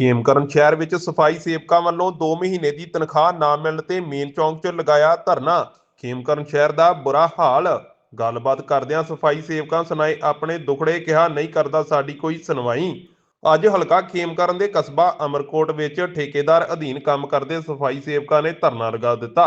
ਖੇਮਕਰਨ ਸ਼ਹਿਰ ਵਿੱਚ ਸਫ਼ਾਈ ਸੇਵਕਾਂ ਵੱਲੋਂ 2 ਮਹੀਨੇ ਦੀ ਤਨਖਾਹ ਨਾ ਮਿਲਣ ਤੇ ਮੇਨ ਚੌਂਕ 'ਚ ਲਗਾਇਆ ਧਰਨਾ। ਖੇਮਕਰਨ ਸ਼ਹਿਰ ਦਾ ਬੁਰਾ ਹਾਲ। ਗੱਲਬਾਤ ਕਰਦਿਆਂ ਸਫ਼ਾਈ ਸੇਵਕਾਂ ਸੁਣਾਏ, ਆਪਣੇ ਦੁਖੜੇ ਕਿਹਾ, ਨਹੀਂ ਕਰਦਾ ਸਾਡੀ ਕੋਈ ਸੁਣਵਾਈ। ਅੱਜ ਹਲਕਾ ਖੇਮਕਰਨ ਦੇ ਕਸਬਾ ਅਮਰਕੋਟ ਵਿੱਚ ਠੇਕੇਦਾਰ ਅਧੀਨ ਕੰਮ ਕਰਦੇ ਸਫ਼ਾਈ ਸੇਵਕਾਂ ਨੇ ਧਰਨਾ ਲਗਾ ਦਿੱਤਾ।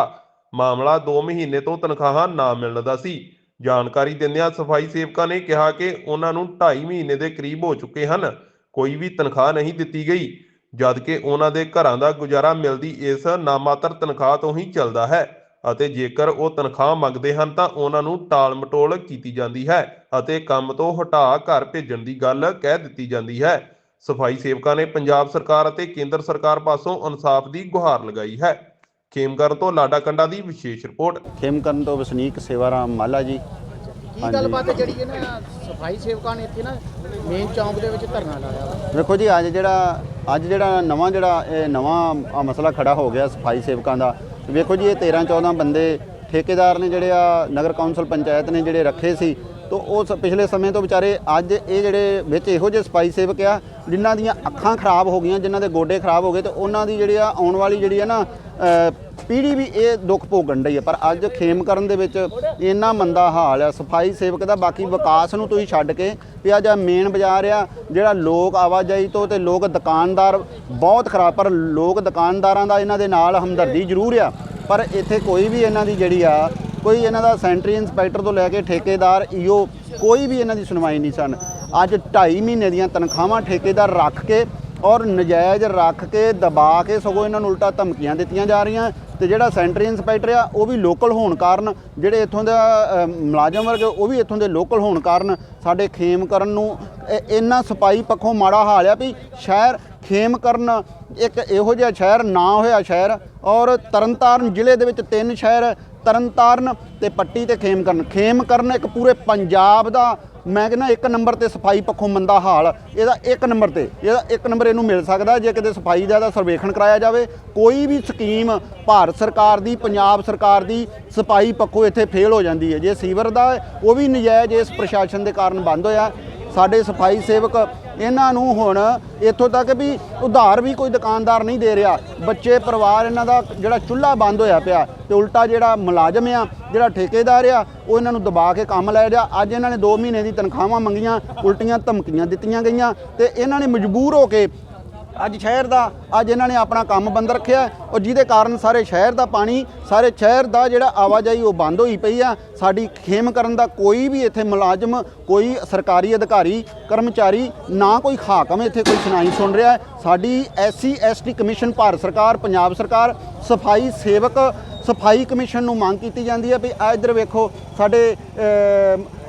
ਮਾਮਲਾ 2 ਮਹੀਨੇ ਤੋਂ ਤਨਖਾਹਾਂ ਨਾ ਮਿਲਣ ਦਾ ਸੀ। ਜਾਣਕਾਰੀ ਦਿੰਦਿਆਂ ਸਫ਼ਾਈ ਸੇਵਕਾਂ ਨੇ ਕਿਹਾ ਕਿ ਉਹਨਾਂ ਨੂੰ 2.5 ਮਹੀਨੇ ਦੇ ਕਰੀਬ ਹੋ ਚੁੱਕੇ ਹਨ। ਕੋਈ ਵੀ ਤਨਖਾਹ ਨਹੀਂ ਦਿੱਤੀ ਗਈ ਜਦ ਕਿ ਉਹਨਾਂ ਦੇ ਘਰਾਂ ਦਾ ਗੁਜ਼ਾਰਾ ਮਿਲਦੀ ਇਸ ਨਾਮਾਤਰ ਤਨਖਾਹ ਤੋਂ ਹੀ ਚੱਲਦਾ ਹੈ ਅਤੇ ਜੇਕਰ ਉਹ ਤਨਖਾਹ ਮੰਗਦੇ ਹਨ ਤਾਂ ਉਹਨਾਂ ਨੂੰ ਟਾਲ ਮਟੋਲ ਕੀਤੀ ਜਾਂਦੀ ਹੈ ਅਤੇ ਕੰਮ ਤੋਂ ਹਟਾ ਘਰ ਭੇਜਣ ਦੀ ਗੱਲ ਕਹਿ ਦਿੱਤੀ ਜਾਂਦੀ ਹੈ। ਸਫ਼ਾਈ ਸੇਵਕਾਂ ਨੇ ਪੰਜਾਬ ਸਰਕਾਰ ਅਤੇ ਕੇਂਦਰ ਸਰਕਾਰ ਪਾਸੋਂ ਇਨਸਾਫ ਦੀ ਗੁਹਾਰ ਲਗਾਈ ਹੈ। ਖੇਮਕਰਨ ਤੋਂ ਲਾਡਾ ਕੰਡਾ ਦੀ ਵਿਸ਼ੇਸ਼ ਰਿਪੋਰਟ। ਖੇਮਕਰਨ ਤੋਂ ਵਸਨੀਕ ਸੇਵਾਰਾਮ ਮਾਲਾ ਜੀ। ਕੀ ਗੱਲਬਾਤ ਹੈ ਜਿਹੜੀ ਹੈ ਨਾ ਸਫ਼ਾਈ ਸੇਵਕਾਂ ਨੇ ਇੱਥੇ ਨਾ ਮੇਨ ਚੌਂਕ ਦੇ ਵਿੱਚ ਧਰਨਾ ਲਾਇਆ ਵਾ? ਵੇਖੋ ਜੀ, ਅੱਜ ਜਿਹੜਾ ਅੱਜ ਜਿਹੜਾ ਨਵਾਂ ਜਿਹੜਾ ਇਹ ਨਵਾਂ ਆਹ ਮਸਲਾ ਖੜਾ ਹੋ ਗਿਆ ਸਫ਼ਾਈ ਸੇਵਕਾਂ ਦਾ ਵੇਖੋ ਜੀ, ਇਹ 13 14 ਬੰਦੇ ਠੇਕੇਦਾਰ ਨੇ ਜਿਹੜੇ ਆ, ਨਗਰ ਕੌਂਸਲ ਪੰਚਾਇਤ ਨੇ ਜਿਹੜੇ ਰੱਖੇ ਸੀ, ਤੋਂ ਉਹ ਸ- ਪਿਛਲੇ ਸਮੇਂ ਤੋਂ ਵਿਚਾਰੇ ਅੱਜ ਇਹ ਜਿਹੜੇ ਵਿੱਚ ਇਹੋ ਜਿਹੇ ਸਫ਼ਾਈ ਸੇਵਕ ਆ, ਜਿਨ੍ਹਾਂ ਦੀਆਂ ਅੱਖਾਂ ਖਰਾਬ ਹੋ ਗਈਆਂ, ਜਿਨ੍ਹਾਂ ਦੇ ਗੋਡੇ ਖਰਾਬ ਹੋ ਗਏ, ਤੇ ਉਹਨਾਂ ਦੀ ਜਿਹੜੀ ਆ, ਆਉਣ ਵਾਲੀ ਜਿਹੜੀ ਆ ਨਾ ਅ, ਪੀੜ੍ਹੀ ਵੀ ਇਹ ਦੁੱਖ ਭੋਗਣ ਡਈ ਹੈ ਪਰ ਅੱਜ ਖੇਮ ਕਰਨ ਦੇ ਵਿੱਚ ਇੰਨਾ ਮੰਦਾ ਹਾਲ ਆ ਸਫ਼ਾਈ ਸੇਵਕ ਦਾ ਬਾਕੀ ਵਿਕਾਸ ਨੂੰ ਤੁਸੀਂ ਛੱਡ ਕੇ ਵੀ ਅੱਜ ਮੇਨ ਬਾਜ਼ਾਰ ਆ ਜਿਹੜਾ ਲੋਕ ਆਵਾਜਾਈ ਤੋਂ ਤੇ ਲੋਕ ਦੁਕਾਨਦਾਰ ਬਹੁਤ ਖਰਾਬ ਪਰ ਲੋਕ ਦੁਕਾਨਦਾਰਾਂ ਦਾ ਇਹਨਾਂ ਦੇ ਨਾਲ ਹਮਦਰਦੀ ਜ਼ਰੂਰ ਆ। ਪਰ ਇੱਥੇ ਕੋਈ ਵੀ ਇਹਨਾਂ ਦੀ ਜਿਹੜੀ ਆ ਕੋਈ ਇਹਨਾਂ ਦਾ ਸੈਂਟਰੀ ਇੰਸਪੈਕਟਰ ਤੋਂ ਲੈ ਕੇ ਠੇਕੇਦਾਰ ਈਓ ਕੋਈ ਵੀ ਇਹਨਾਂ ਦੀ ਸੁਣਵਾਈ ਨਹੀਂ ਸਨ। ਅੱਜ 2.5 ਮਹੀਨੇ ਦੀਆਂ ਤਨਖਾਹਾਂ ਠੇਕੇਦਾਰ ਰੱਖ ਕੇ ਔਰ ਨਜਾਇਜ਼ ਰੱਖ ਕੇ, ਦਬਾ ਕੇ ਸਗੋਂ ਇਹਨਾਂ ਨੂੰ ਉਲਟਾ ਧਮਕੀਆਂ ਦਿੱਤੀਆਂ ਜਾ ਰਹੀਆਂ। ਤੇ ਜਿਹੜਾ ਸੈਂਟਰੀ ਇੰਸਪੈਕਟਰ ਆ, ਉਹ ਵੀ ਲੋਕਲ ਹੋਣ ਕਾਰਨ, ਜਿਹੜੇ ਇੱਥੋਂ ਦਾ ਮੁਲਾਜ਼ਮ ਵਰਗ, ਉਹ ਵੀ ਇੱਥੋਂ ਦੇ ਲੋਕਲ ਹੋਣ ਕਾਰਨ ਸਾਡੇ ਖੇਮ ਕਰਨ ਨੂੰ ਇ- ਇੰਨਾ ਸਪਾਈ ਪੱਖੋਂ ਮਾੜਾ ਹਾਲ ਆ ਵੀ ਸ਼ਹਿਰ ਖੇਮ ਕਰਨ ਇੱਕ ਇਹੋ ਜਿਹਾ ਸ਼ਹਿਰ ਨਾ ਹੋਇਆ ਸ਼ਹਿਰ। ਔਰ ਤਰਨਤਾਰਨ ਜ਼ਿਲ੍ਹੇ ਦੇ ਵਿੱਚ ਤਿੰਨ ਸ਼ਹਿਰ, ਤਰਨਤਾਰਨ ਤੇ ਪੱਟੀ ਤੇ ਖੇਮ ਕਰਨ। ਖੇਮ ਕਰਨ ਇੱਕ ਪੂਰੇ ਪੰਜਾਬ ਦਾ ਮੈਂ ਕਹਿੰਦਾ ਇੱਕ ਨੰਬਰ ਤੇ ਸਫ਼ਾਈ ਪੱਖੋਂ ਮੰਦਾ ਹਾਲ, ਇਹਦਾ ਇੱਕ ਨੰਬਰ ਤੇ, ਇਹਦਾ ਇੱਕ ਨੰਬਰ ਇਹਨੂੰ ਮਿਲ ਸਕਦਾ ਜੇ ਕਿਤੇ ਸਫ਼ਾਈ ਦਾ ਇਹਦਾ ਸਰਵੇਖਣ ਕਰਾਇਆ ਜਾਵੇ। ਕੋਈ ਵੀ ਸਕੀਮ ਭਾਰਤ ਸਰਕਾਰ ਦੀ, ਪੰਜਾਬ ਸਰਕਾਰ ਦੀ ਸਫ਼ਾਈ ਪੱਖੋਂ ਇੱਥੇ ਫੇਲ ਹੋ ਜਾਂਦੀ ਹੈ। ਜੇ ਸੀਵਰ ਦਾ ਉਹ ਵੀ ਨਜਾਇਜ਼ ਇਸ ਪ੍ਰਸ਼ਾਸਨ ਦੇ ਕਾਰਨ ਬੰਦ ਹੋਇਆ। ਸਾਡੇ ਸਫ਼ਾਈ ਸੇਵਕ, ਇਹਨਾਂ ਨੂੰ ਹੁਣ ਇੱਥੋਂ ਤੱਕ ਵੀ ਉਧਾਰ ਵੀ ਕੋਈ ਦੁਕਾਨਦਾਰ ਨਹੀਂ ਦੇ ਰਿਹਾ। ਬੱਚੇ, ਪਰਿਵਾਰ ਇਹਨਾਂ ਦਾ ਜਿਹੜਾ ਚੁੱਲ੍ਹਾ ਬੰਦ ਹੋਇਆ ਪਿਆ ਤੇ ਉਲਟਾ ਜਿਹੜਾ ਮੁਲਾਜ਼ਮ ਆ, ਜਿਹੜਾ ਠੇਕੇਦਾਰ ਆ, ਉਹ ਇਹਨਾਂ ਨੂੰ ਦਬਾ ਕੇ ਕੰਮ ਲੈ ਜਾ ਅੱਜ ਇਹਨਾਂ ਨੇ 2 ਮਹੀਨੇ ਦੀ ਤਨਖਾਹਾਂ ਮੰਗੀਆਂ, ਉਲਟੀਆਂ ਧਮਕੀਆਂ ਦਿੱਤੀਆਂ ਗਈਆਂ ਤੇ ਇਹਨਾਂ ਨੇ ਮਜਬੂਰ ਹੋ ਕੇ ਅੱਜ ਸ਼ਹਿਰ ਦਾ, ਅੱਜ ਇਹਨਾਂ ਨੇ ਆਪਣਾ ਕੰਮ ਬੰਦ ਰੱਖਿਆ ਔਰ ਜਿਹਦੇ ਕਾਰਨ ਸਾਰੇ ਸ਼ਹਿਰ ਦਾ ਪਾਣੀ, ਸਾਰੇ ਸ਼ਹਿਰ ਦਾ ਜਿਹੜਾ ਆਵਾਜਾਈ ਉਹ ਬੰਦ ਹੋਈ ਪਈ ਆ ਸਾਡੀ ਖੇਮ ਕਰਨ ਦਾ ਕੋਈ ਵੀ ਇੱਥੇ ਮੁਲਾਜ਼ਮ, ਕੋਈ ਸਰਕਾਰੀ ਅਧਿਕਾਰੀ, ਕਰਮਚਾਰੀ, ਨਾ ਕੋਈ ਹਾਕਮ ਇੱਥੇ ਕੋਈ ਸੁਣਾਈ ਸੁਣ ਰਿਹਾ ਹੈ। ਸਾਡੀ ਐਸਸੀ, ਐਸਟੀ ਕਮਿਸ਼ਨ, ਭਾਰਤ ਸਰਕਾਰ, ਪੰਜਾਬ ਸਰਕਾਰ, ਸਫ਼ਾਈ ਸੇਵਕ ਸਫ਼ਾਈ ਕਮਿਸ਼ਨ ਨੂੰ ਮੰਗ ਕੀਤੀ ਜਾਂਦੀ ਹੈ ਵੀ ਆ ਇੱਧਰ ਵੇਖੋ, ਸਾਡੇ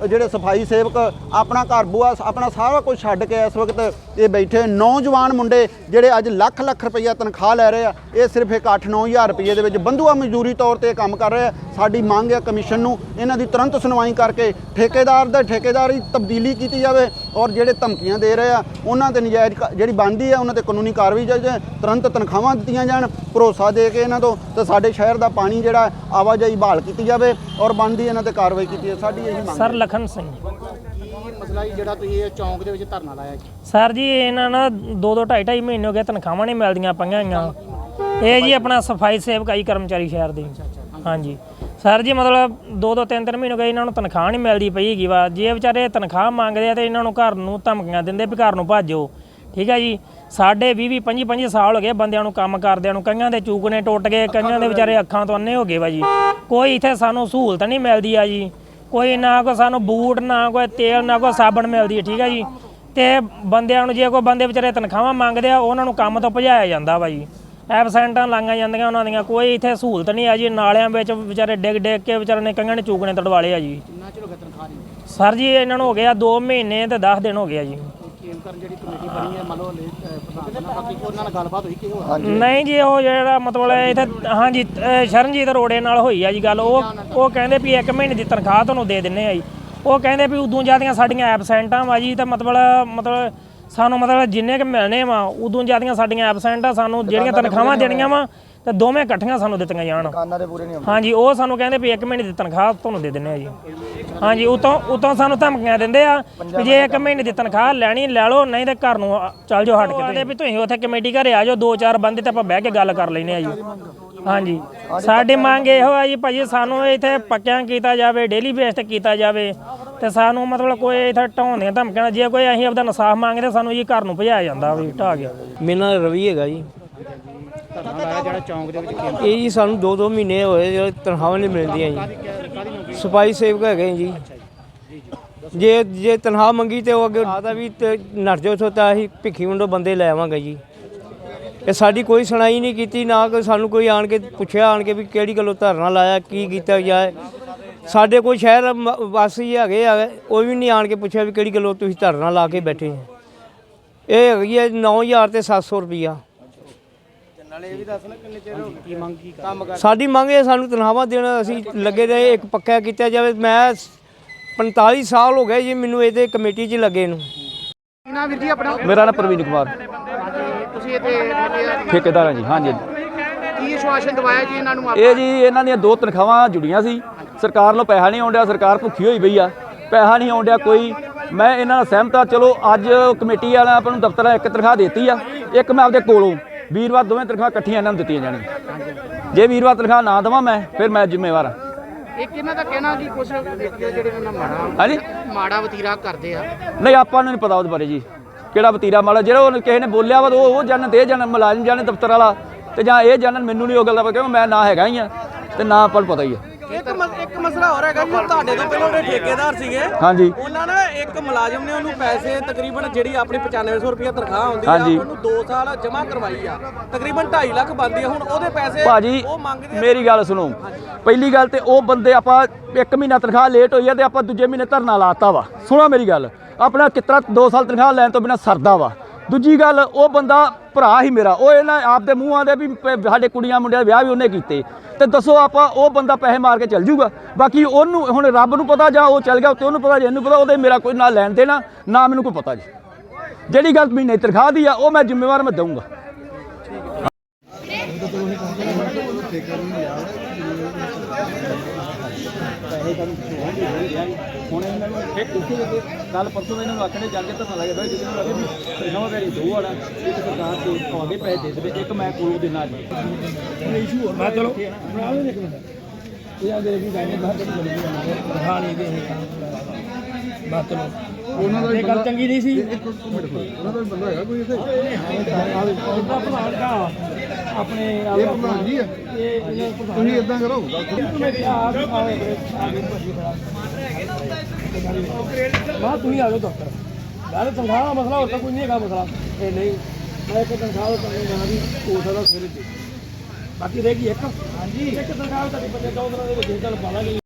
ਜਿਹੜੇ ਸਫ਼ਾਈ ਸੇਵਕ, ਆਪਣਾ ਘਰ ਬੂਆ ਆਪਣਾ ਸਾਰਾ ਕੁਝ ਛੱਡ ਕੇ ਇਸ ਵਕਤ ਇਹ ਬੈਠੇ ਨੌਜਵਾਨ ਮੁੰਡੇ ਜਿਹੜੇ ਅੱਜ ਲੱਖ ਲੱਖ ਰੁਪਈਆ ਤਨਖਾਹ ਲੈ ਰਹੇ ਆ, ਇਹ ਸਿਰਫ ਇੱਕ 8-9000 ਰੁਪਈਏ ਦੇ ਵਿੱਚ ਬੰਧੂਆ ਮਜ਼ਦੂਰੀ ਤੌਰ ਤੇ ਕੰਮ ਕਰ ਰਹੇ ਆ। ਸਾਡੀ ਮੰਗ ਹੈ ਕਮਿਸ਼ਨ ਨੂੰ ਇਹਨਾਂ ਦੀ ਤੁਰੰਤ ਸੁਣਵਾਈ ਕਰਕੇ ਠੇਕੇਦਾਰ ਦਾ ਠੇਕੇਦਾਰੀ ਤਬਦੀਲੀ ਕੀਤੀ ਜਾਵੇ। ਔਰ ਜਿਹੜੇ ਧਮਕੀਆਂ ਦੇ ਰਹੇ ਆ ਉਹਨਾਂ ਤੇ ਨਜਾਇਜ਼ ਕ- ਜਿਹੜੀ ਬਣਦੀ ਆ ਉਹਨਾਂ ਤੇ ਕਾਨੂੰਨੀ ਕਾਰਵਾਈ ਜਾਏ ਤੁਰੰਤ ਤਨਖਾਹਾਂ ਦਿੱਤੀਆਂ ਜਾਣ ਭਰੋਸਾ ਦੇ ਕੇ ਇਹਨਾਂ ਤੋਂ ਤੇ ਸਾਡੇ ਸ਼ਹਿਰ ਦਾ ਪਾਣੀ ਜਿਹੜਾ ਆਵਾਜਾਈ ਬਹਾਲ ਕੀਤੀ ਜਾਵੇ ਔਰ ਬਣਦੀ ਇਹਨਾਂ ਤੇ ਕਾਰਵਾਈ ਕੀਤੀ ਜਾਵੇ। ਸਾਡੀ ਇਹੀ ਮੰਗ ਸਰ ਹੈ ਲਖਨ ਸਿੰਘ। ਕੀ ਮਸਲਾ ਜੀ ਜਿਹੜਾ ਤੁਸੀਂ ਇਹ ਚੌਂਕ ਦੇ ਵਿੱਚ ਧਰਨਾ ਲਾਇਆ ਜੀ? ਸਰ ਜੀ ਇਹਨਾਂ ਨਾਲ ਦੋ ਦੋ ਢਾਈ ਢਾਈ ਮਹੀਨੇ ਹੋ ਗਏ ਤਨਖਾਹਾਂ ਨਹੀਂ ਮਿਲਦੀਆਂ ਪਈਆਂ ਹੋਈਆਂ ਇਹ ਜੀ ਆਪਣਾ ਸਫ਼ਾਈ ਸੇਵਕਾਈ ਕਰਮਚਾਰੀ ਸ਼ਹਿਰ ਦੇ। ਹਾਂਜੀ। ਸਰ ਜੀ ਮਤਲਬ ਦੋ ਦੋ ਤਿੰਨ ਤਿੰਨ ਮਹੀਨੇ ਹੋ ਗਏ ਇਹਨਾਂ ਨੂੰ ਤਨਖਾਹ ਨਹੀਂ ਮਿਲਦੀ ਪਈ ਹੈਗੀ ਵਾ। ਜੇ ਵਿਚਾਰੇ ਤਨਖਾਹ ਮੰਗਦੇ ਆ ਤੇ ਇਹਨਾਂ ਨੂੰ ਘਰ ਨੂੰ ਧਮਕੀਆਂ ਦਿੰਦੇ ਵੀ ਘਰ ਨੂੰ ਭਾਜੋ। ਠੀਕ ਹੈ ਜੀ? ਸਾਡੇ 20 20 25 25 ਸਾਲ ਹੋ ਗਏ ਬੰਦਿਆਂ ਨੂੰ ਕੰਮ ਕਰਦਿਆਂ ਨੂੰ। ਕਈਆਂ ਦੇ ਚੂਕਨੇ ਟੁੱਟ ਗਏ ਕਈਆਂ ਦੇ ਵਿਚਾਰੇ ਅੱਖਾਂ ਤੋਂ ਅੰਨੇ ਹੋ ਗਏ ਵਾ ਜੀ। ਕੋਈ ਇੱਥੇ ਸਾਨੂੰ ਸਹੂਲਤ ਨਹੀਂ ਮਿਲਦੀ ਆ ਜੀ। ਕੋਈ ਨਾ ਕੋਈ ਸਾਨੂੰ ਬੂਟ ਨਾ ਕੋਈ ਤੇਲ ਨਾ ਕੋਈ ਸਾਬਣ ਮਿਲਦੀ ਠੀਕ ਹੈ ਜੀ। ਤੇ ਬੰਦਿਆਂ ਨੂੰ ਜੇ ਕੋਈ ਬੰਦੇ ਵਿਚਾਰੇ ਤਨਖਾਹਾਂ ਮੰਗਦੇ ਆ ਉਹਨਾਂ ਨੂੰ ਕੰਮ ਤੋਂ ਭਜਾਇਆ ਜਾਂਦਾ ਵਾ ਜੀ। ਐਬਸੈਂਟਾਂ ਲਾਈਆਂ ਜਾਂਦੀਆਂ ਉਹਨਾਂ ਦੀਆਂ ਕੋਈ ਇੱਥੇ ਸਹੂਲਤ ਨਹੀਂ ਆ ਜੀ। ਨਾਲਿਆਂ ਵਿੱਚ ਵਿਚਾਰੇ ਡਿੱਗ ਡਿੱਗ ਕੇ ਵਿਚਾਰੇ ਨੇ ਕਈਆਂ ਨੇ ਚੂਕਣੇ ਤੜਵਾਲੇ ਆ ਜੀ। ਕਿੰਨਾ ਚਿਰ ਹੋ ਗਿਆ ਤਨਖਾਹ ਨਹੀਂ? ਸਰ ਜੀ ਇਹਨਾਂ ਨੂੰ ਹੋ ਗਿਆ 2 ਮਹੀਨੇ ਤੇ 10 ਦਿਨ ਹੋ ਗਿਆ ਜੀ। ਖੇਮ ਕਰਨ ਜਿਹੜੀ ਕਮੇਟੀ ਬਣੀ ਹੈ ਮੰਨ ਲਓ ਲੇ- ਅਹ ਪ੍ਰਧਾਨ ਨਾਲ ਬਾਕੀ ਉਹਨਾਂ ਨਾਲ ਗੱਲਬਾਤ ਹੋਈ ਕਿ ਹੋਰ ਨਹੀਂ ਜੀ ਉਹ ਜਿਹੜਾ ਮਤਲਬ ਇੱਥੇ ਹਾਂਜੀ ਅਹ ਸ਼ਰਨਜੀਤ ਰੋੜੇ ਨਾਲ ਹੋਈ ਆ ਜੀ ਗੱਲ। ਉਹ ਉਹ ਕਹਿੰਦੇ ਵੀ 1 ਮਹੀਨੇ ਦੀ ਤਨਖਾਹ ਤੁਹਾਨੂੰ ਦੇ ਦਿੰਨੇ ਆ ਜੀ। ਉਹ ਕਹਿੰਦੇ ਵੀ ਉਦੋਂ ਜਿਆਦੀਆਂ ਸਾਡੀਆਂ ਐਬਸੈਂਟਾਂ ਵਾ ਜੀ ਤੇ ਮਤਲਬ ਮਤਲਬ ਸਾਨੂੰ ਮਤਲਬ ਜਿੰਨੇ ਕ ਮਿਲਨੇ ਵਾ ਉਦੋਂ ਜਿਆਦੀਆਂ ਸਾਡੀਆਂ ਐਬਸੈਂਟ ਆ ਸਾਨੂੰ ਜਿਹੜੀਆਂ ਤਨਖਾਹਾਂ ਦੇਣੀਆਂ ਵਾ ਤੇ ਦੋਵੇਂ ਇਕੱਠੀਆਂ ਸਾਨੂੰ ਦਿੱਤੀਆਂ ਜਾਣ। ਦੁਕਾਨਾਂ ਦੇ ਪੂਰੇ ਨਹੀਂ ਹਾਂਜੀ ਉਹ ਸਾਨੂੰ ਕਹਿੰਦੇ ਵੀ 1 ਮਹੀਨੇ ਦੀ ਤਨਖਾਹ ਤੁਹਾਨੂੰ ਦੇ ਦਿੰਨੇ ਆ ਜੀ। ਹਾਂਜੀ ਉਤੋਂ ਉਤੋਂ ਸਾਨੂੰ ਧਮਕੀਆਂ ਦਿੰਦੇ ਆ ਵੀ ਜੇ 1 ਮਹੀਨੇ ਦੀ ਤਨਖਾਹ ਲੈਣੀ ਲੈ ਲਓ ਨਹੀਂ ਤੇ ਘਰ ਨੂੰ ਚੱਲ ਜਾਓ ਹਟ ਕੇ ਤੇ ਵੀ ਤੁਸੀਂ ਉੱਥੇ ਕਮੇਟੀ ਘਰੇ ਆ ਜਾਓ ਦੋ ਚਾਰ ਬੰਦੇ ਤੇ ਆਪਾਂ ਬਹਿ ਕੇ ਗੱਲ ਕਰ ਲੈਨੇ ਆ ਜੀ। ਹਾਂਜੀ। ਸਾਡੀ ਮੰਗ ਇਹੋ ਆ ਜੀ ਭਾਜੀ ਸਾਨੂੰ ਇੱਥੇ ਪੱਕਿਆਂ ਕੀਤਾ ਜਾਵੇ ਡੇਲੀ ਬੇਸ ਤੇ ਕੀਤਾ ਜਾਵੇ। ਤੇ ਸਾਨੂੰ ਮਤਲਬ ਕੋਈ ਇੱਥੇ ਢਾਉਂਦੀਆਂ ਧਮਕੀਆਂ ਜੇ ਕੋਈ ਅਸੀਂ ਆਪਦਾ ਇਨਸਾਫ ਮੰਗਦੇ, ਸਾਨੂੰ ਜੀ ਘਰ ਨੂੰ ਭਜਾਇਆ ਜਾਂਦਾ ਵੀ ਢਾ ਗਿਆ ਮੇਰਾ ਨਾਮ ਰਵੀ ਹੈਗਾ ਜੀ। ਜਿਹੜਾ ਚੌਂਕ ਦੇ ਵਿੱਚ ਇਹ ਜੀ ਸਾਨੂੰ 2-2 ਮਹੀਨੇ ਹੋਏ, ਜਿਹੜੇ ਤਨਖਾਹਾਂ ਨਹੀਂ ਮਿਲਦੀਆਂ ਜੀ। ਸਫ਼ਾਈ ਸੇਵਕ ਹੈਗੇ ਜੀ। ਜੇ ਜੇ ਤਨਖਾਹ ਮੰਗੀ ਤੇ ਉਹ ਅੱਗੇ ਆਦਾ ਵੀ ਨੱਠ ਜਾਓ ਇੱਥੋਂ, ਤਾਂ ਅਸੀਂ ਭਿੱਖੀ ਮੁੰਡੋ ਬੰਦੇ ਲੈ ਆਵਾਂਗੇ ਜੀ। ਇਹ ਸਾਡੀ ਕੋਈ ਸੁਣਾਈ ਨਹੀਂ ਕੀਤੀ, ਨਾ ਕੋਈ ਸਾਨੂੰ ਕੋਈ ਆਣ ਕੇ ਪੁੱਛਿਆ, ਆਣ ਕੇ ਵੀ ਕਿਹੜੀ ਗੱਲੋਂ ਧਰਨਾ ਲਾਇਆ, ਕੀ ਕੀਤਾ ਜਾਏ। ਸਾਡੇ ਕੋਈ ਸ਼ਹਿਰ ਮ- ਵਾਸੀ ਹੈਗੇ ਆ ਉਹ ਵੀ ਨਹੀਂ ਆਣ ਕੇ ਪੁੱਛਿਆ ਵੀ ਕਿਹੜੀ ਗੱਲੋਂ ਤੁਸੀਂ ਧਰਨਾ ਲਾ ਕੇ ਬੈਠੇ ਹੋ। ਇਹ ਹੈਗੀ ਹੈ 9000 ਤੇ 700 ਰੁਪਈਆ। ਕੀ ਮੰਗ ਕੀ ਕਰ ਸਾਡੀ ਮੰਗ ਹੈ ਸਾਨੂੰ ਤਨਖਾਹਾਂ ਦੇਣ ਅਸੀਂ ਲੱਗੇ ਰਹੇ ਇੱਕ ਪੱਕਾ ਕੀਤਾ ਜਾਵੇ। ਮੈਂ 45 ਸਾਲ ਹੋ ਗਏ ਜੀ ਮੈਨੂੰ ਇਹਦੇ ਕਮੇਟੀ 'ਚ ਲੱਗੇ ਨੂੰ। ਕੀ ਨਾਮ ਵੀਰ ਜੀ ਆਪਣਾ? ਮੇਰਾ ਨਾਮ ਪ੍ਰਵੀਨ ਕੁਮਾਰ। ਹਾਂਜੀ ਤੁਸੀਂ ਇੱਥੇ ਠੇਕੇਦਾਰ ਹਾਂ ਜੀ ਹਾਂਜੀ। ਕੀ ਆਸ਼ਵਾਸਨ ਦਵਾਇਆ ਜੀ ਇਹਨਾਂ ਨੂੰ ਆਪਾਂ? ਇਹ ਜੀ ਇਹਨਾਂ ਦੀਆਂ ਦੋ ਤਨਖਾਹਾਂ ਜੁੜੀਆਂ ਸੀ। ਸਰਕਾਰ ਨੂੰ ਪੈਸਾ ਨਹੀਂ ਆਉਂਦਿਆ ਸਰਕਾਰ ਭੁੱਖੀ ਹੋਈ ਪਈ ਆ। ਪੈਸਾ ਨਹੀਂ ਆਉਂਦਿਆ ਕੋਈ। ਮੈਂ ਇਹਨਾਂ ਨਾਲ ਸਹਿਮਤ ਆ ਚਲੋ ਅੱਜ ਕਮੇਟੀ ਵਾਲਿਆਂ ਆਪਾਂ ਨੂੰ ਦਫ਼ਤਰਾਂ ਇੱਕ ਤਨਖਾਹ ਦਿੱਤੀ ਆ। ਇੱਕ ਮੈਂ ਆਪਦੇ ਕੋਲੋਂ। ਵੀਰਵਾਰ ਦੋਵੇਂ ਤਨਖਾਹ ਇਕੱਠੀਆਂ ਇਹਨਾਂ ਨੂੰ ਦਿੱਤੀਆਂ ਜਾਣਗੀਆਂ ਜੇ ਵੀਰਵਾਰ ਤਨਖਾਹ ਨਾ ਦੇਵਾਂ ਮੈਂ ਫਿਰ ਮੈਂ ਜ਼ਿੰਮੇਵਾਰ ਹਾਂ ਇੱਕ ਇਹਨਾਂ ਦਾ ਕਹਿਣਾ ਕਿ ਕੁਝ ਵਿਅਕਤੀ ਜਿਹੜੇ ਉਹਨਾਂ ਮਾੜਾ ਹਾਂਜੀ? ਮਾੜਾ ਵਤੀਰਾ ਕਰਦੇ ਆ। ਨਹੀਂ ਆਪਾਂ ਨੂੰ ਨਹੀਂ ਪਤਾ ਉਹਦੇ ਬਾਰੇ ਜੀ। ਕਿਹੜਾ ਵਤੀਰਾ ਮਾੜਾ ਜਿਹੜਾ ਉਹਨੇ ਕਿਸੇ ਨੇ ਬੋਲਿਆ ਵਾ ਤਾਂ ਉਹ ਉਹ ਜਾਣਨ ਤੇ ਜਾਣਨ ਮੁਲਾਜ਼ਮ ਜਾਣਨ ਦਫ਼ਤਰ ਵਾਲਾ। ਤੇ ਜਾਂ ਇਹ ਜਾਣਨ ਮੈਨੂੰ ਨਹੀਂ ਉਹ ਗੱਲ ਦਾ ਪਤਾ ਕਿਉਂਕਿ ਮੈਂ ਨਾ ਹੈਗਾ ਹੀ ਆ ਤੇ ਨਾ ਆਪਾਂ ਨੂੰ ਪਤਾ ਹੀ ਆ। ਇੱਕ ਇੱਕ ਮਸਲਾ ਹੋਰ ਹੈਗਾ ਜੀ ਤੁਹਾਡੇ ਤੋਂ ਪਹਿਲਾਂ ਜਿਹੜੇ ਠੇਕੇਦਾਰ ਸੀਗੇ ਹਾਂਜੀ। ਉਹਨਾਂ ਨੇ ਇੱਕ ਮੁਲਾਜ਼ਮ ਨੇ ਉਹਨੂੰ ਪੈਸੇ ਤਕਰੀਬਨ ਜਿਹੜੀ ਆਪਣੀ 9500 ਰੁਪਏ ਤਨਖਾਹ ਹੁੰਦੀ ਆ ਹਾਂਜੀ। ਉਹਨੂੰ 2 ਸਾਲ ਜਮ੍ਹਾਂ ਕਰਵਾਈ ਆ। ਤਕਰੀਬਨ 2.5 ਲੱਖ ਬਣਦੀ ਆ ਹੁਣ ਉਹਦੇ ਪੈਸੇ ਭਾਜੀ ਉਹ ਮੰਗਦੇ ਆ ਮੇਰੀ ਗੱਲ ਸੁਣੋ। ਪਹਿਲੀ ਗੱਲ ਤੇ ਉਹ ਬੰਦੇ ਆਪਾਂ ਇੱਕ ਮਹੀਨਾ ਤਨਖਾਹ ਲੇਟ ਹੋਈ ਆ ਤੇ ਆਪਾਂ ਦੂਜੇ ਮਹੀਨੇ ਧਰਨਾ ਲਾਤਾ ਵਾ। ਸੁਣੋ ਮੇਰੀ ਗੱਲ ਆਪਣਾ ਕਿਤਰਾ 2 ਸਾਲ ਤਨਖਾਹ ਲੈਣ ਤੋਂ ਬਿਨਾ ਸਰਦਾ ਵਾ। ਦੂਜੀ ਗੱਲ, ਉਹ ਬੰਦਾ ਭਰਾ ਹੀ ਮੇਰਾ। ਉਹ ਇਹਨਾਂ ਆਪਦੇ ਮੂੰਹਾਂ ਦੇ ਵੀ ਪ- ਸਾਡੇ ਕੁੜੀਆਂ ਮੁੰਡਿਆਂ ਦੇ ਵਿਆਹ ਵੀ ਉਹਨੇ ਕੀਤੇ। ਤੇ ਦੱਸੋ ਆਪਾਂ, ਉਹ ਬੰਦਾ ਪੈਸੇ ਮਾਰ ਕੇ ਚੱਲ ਜੂਗਾ? ਬਾਕੀ ਉਹਨੂੰ, ਹੁਣ ਰੱਬ ਨੂੰ ਪਤਾ ਜਾਂ ਉਹ ਚੱਲ ਗਿਆ, ਤੇ ਉਹਨੂੰ ਪਤਾ ਜੇ ਇਹਨੂੰ ਪਤਾ, ਉਹਦੇ ਮੇਰਾ ਕੋਈ ਨਾ ਲੈਣ ਦੇਣਾ, ਨਾ ਮੈਨੂੰ ਕੋਈ ਪਤਾ ਜੀ। ਜਿਹੜੀ ਗੱਲ ਮਹੀਨੇ ਦੀ ਤਨਖਾਹ ਦੀ ਆ, ਉਹ ਮੈਂ ਜ਼ਿੰਮੇਵਾਰ ਮੈਂ ਦਊਂਗਾ। ਹੁਣ ਇਹਨਾਂ ਨੂੰ ਇੱਕ ਉੱਥੇ ਜੇ ਕੱਲ ਪਰਸੋਂ ਇਹਨਾਂ ਨੂੰ ਆਖਣੇ ਚੱਲ ਕੇ ਤਾਂ ਲੱਗੇ ਬਈ ਜਿਹਨੂੰ ਲੱਗੇ ਵੀ ਨਵਾਂ ਵੈਰੀ ਦੋ ਆਣਾ ਇੱਕ ਸਰਕਾਰ ਤੇ ਤੁਹਾਡੇ ਪੈਸੇ ਦੇ ਦੇਵੇ ਇੱਕ ਮੈਂ ਕੋਲੋਂ ਦੇਣਾ ਜੀ ਇਸ਼ੂ ਮੈਂ ਚਲੋ। ਬਣਾ ਲਓ ਇੱਕ ਮਿੰਟ। ਇਹ ਆ ਦੇ ਵੀ ਗਾਣੇ ਬਾਹਰ ਤੋਂ ਬਣੀ ਬਣਾ ਨਹੀਂ ਦੇ ਬਾਤ ਚਲੋ ਉਹਨਾਂ ਦਾ ਗੱਲ ਚੰਗੀ ਨਹੀਂ ਸੀ। ਇੱਕ ਮਿੰਟ ਉਹਨਾਂ ਦਾ ਬੰਦਾ ਹੈਗਾ ਕੋਈ ਇੱਥੇ? ਉਹਦਾ ਪ੍ਰਧਾਨ ਦਾ ਆਪਣੇ ਇਹ ਪ੍ਰਧਾਨ ਜੀ ਹੈ। ਇਹ ਤੁਸੀਂ ਇਦਾਂ ਕਰੋ। ਮਾਂ ਤੁਸੀਂ ਆ ਜਾਓ ਡਾਕਟਰ ਗੱਲ ਤਨਖਾਹ ਦਾ ਮਸਲਾ ਹੋਰ ਤਾਂ ਕੋਈ ਨਹੀਂ ਹੈਗਾ ਮਸਲਾ। ਇਹ ਨਹੀਂ। ਮੈਂ ਇੱਕ ਤਨਖਾਹ ਦਾ ਤੁਹਾਨੂੰ ਜਾਣਾ ਵੀ ਹੋ ਸਕਦਾ ਸਵੇਰੇ ਦੇ ਬਾਕੀ ਰਹੇਗੀ ਇੱਕ। ਹਾਂਜੀ। ਇੱਕ ਤਨਖਾਹ ਤੁਹਾਡੇ ਬੱਚੇ ਦੋ ਦਿਨਾਂ ਦੇ ਵਿੱਚ ਚੱਲ ਪਾ ਲਾਂਗੇ।